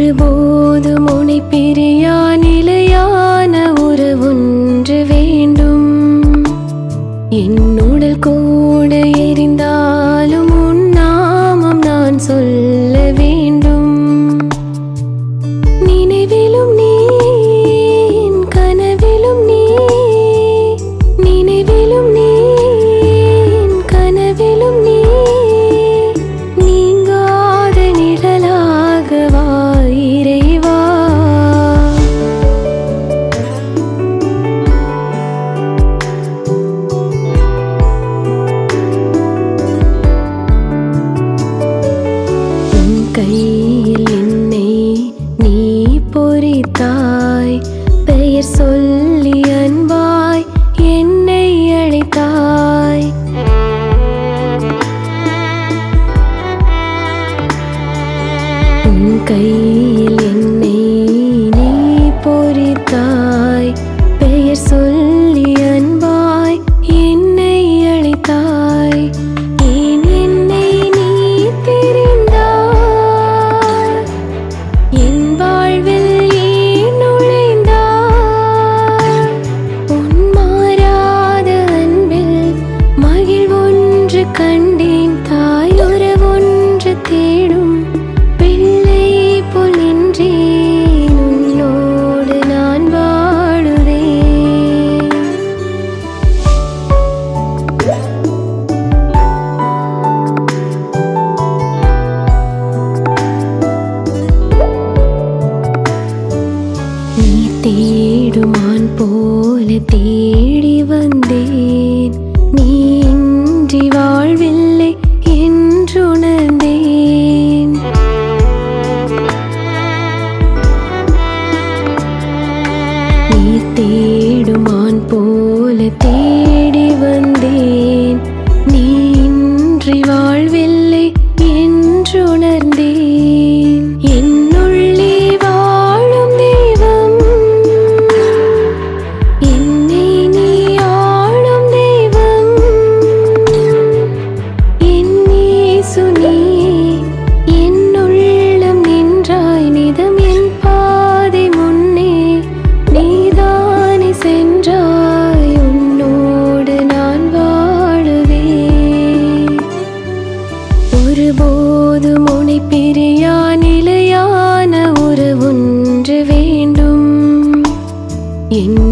ஒருபோதும் உனை பிரியா நிலையான உறவொன்று வேண்டும். என் உடல் கூட எரிந்தாலும் உன் நாமம் நான் சொல்ல பொறித்தாய் பெயர் சொல்லி அன்பாய் என்னை அழைத்தாய். உன் கையில் என்னை நீ பொறித்தாய். பெயர் சொல்லி தேடுமான் போல தேடி வந்தேன். நீ இன்றி வாழ்வில்லை என்றுணர்ந்தேன். நீ தேடுமான் போல தேடி வந்தேன். நீ இன்றி வாழ்வில்லை என்றுணர்ந்தேன். என்